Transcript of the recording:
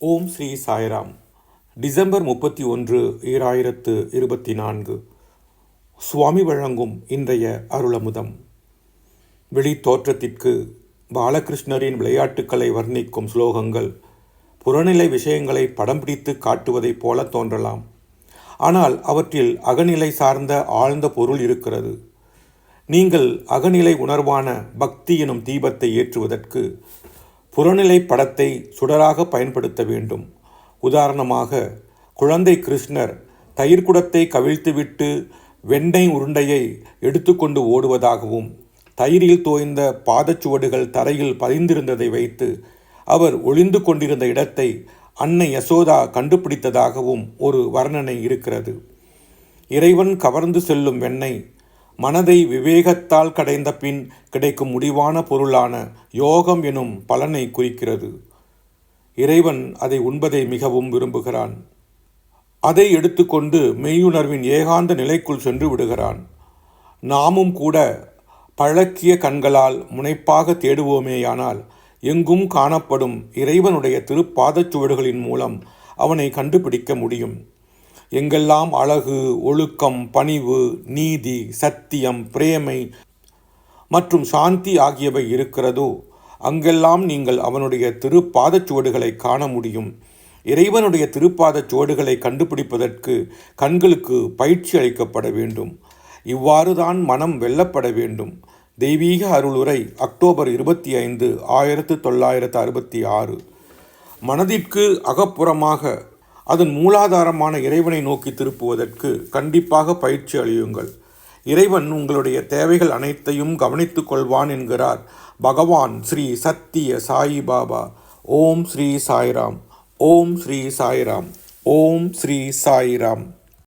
ஓம் Sri Sairam. December முப்பத்தி ஒன்று ஈராயிரத்து இருபத்தி நான்கு. சுவாமி வழங்கும் இன்றைய அருளமுதம். வெளி தோற்றத்திற்கு பாலகிருஷ்ணரின் விளையாட்டுக்களை வர்ணிக்கும் ஸ்லோகங்கள் புறநிலை விஷயங்களை படம் பிடித்து காட்டுவதைப் போல தோன்றலாம். ஆனால் அவற்றில் அகநிலை சார்ந்த ஆழ்ந்த பொருள் இருக்கிறது. நீங்கள் அகநிலை உணர்வான பக்தி எனும் தீபத்தை ஏற்றுவதற்கு புறநிலை படத்தை சுடராக பயன்படுத்த வேண்டும். உதாரணமாக குழந்தை கிருஷ்ணர் தயிர்குடத்தை கவிழ்த்துவிட்டு வெண்ணெய் உருண்டையை எடுத்துக்கொண்டு ஓடுவதாகவும் தயிரில் தோய்ந்த பாதச்சுவடுகள் தரையில் பதிந்திருந்ததை வைத்து அவர் ஒளிந்து கொண்டிருந்த இடத்தை அன்னை யசோதா கண்டுபிடித்ததாகவும் ஒரு வர்ணனை இருக்கிறது. இறைவன் கவர்ந்து செல்லும் வெண்ணெய் மனதை விவேகத்தால் கடைந்த பின் கிடைக்கும் முடிவான பொருளான யோகம் எனும் பலனை குறிக்கிறது. இறைவன் அதை உண்பதை மிகவும் விரும்புகிறான். அதை எடுத்துக்கொண்டு மெய்யுணர்வின் ஏகாந்த நிலைக்குள் சென்று விடுகிறான். நாமும் கூட பழக்கிய கண்களால் முனைப்பாக தேடுவோமேயானால் எங்கும் காணப்படும் இறைவனுடைய திருப்பாதச்சுவடுகளின் மூலம் அவனை கண்டுபிடிக்க முடியும். எங்கெல்லாம் அழகு ஒழுக்கம் பணிவு நீதி சத்தியம் பிரேமை மற்றும் சாந்தி ஆகியவை இருக்கிறதோ அங்கெல்லாம் நீங்கள் அவனுடைய திருப்பாதச் சுவடுகளை காண முடியும். இறைவனுடைய திருப்பாதச் சுவடுகளை கண்டுபிடிப்பதற்கு கண்களுக்கு பயிற்சி அளிக்கப்பட வேண்டும். இவ்வாறு தான் மனம் வெல்லப்பட வேண்டும். தெய்வீக அருளுரை அக்டோபர் இருபத்தி ஐந்து ஆயிரத்து தொள்ளாயிரத்து அறுபத்தி ஆறு. மனதிற்கு அகப்புறமாக அதன் மூலாதாரமான இறைவனை நோக்கி திருப்புவதற்கு கண்டிப்பாக பயிற்சி அளியுங்கள். இறைவன் உங்களுடைய தேவைகள் அனைத்தையும் கவனித்துக் கொள்வான் என்கிறார் பகவான் ஸ்ரீ சத்திய சாயி பாபா. ஓம் ஸ்ரீ சாய்ராம். ஓம் ஸ்ரீ சாய்ராம். ஓம் ஸ்ரீ சாய்ராம்.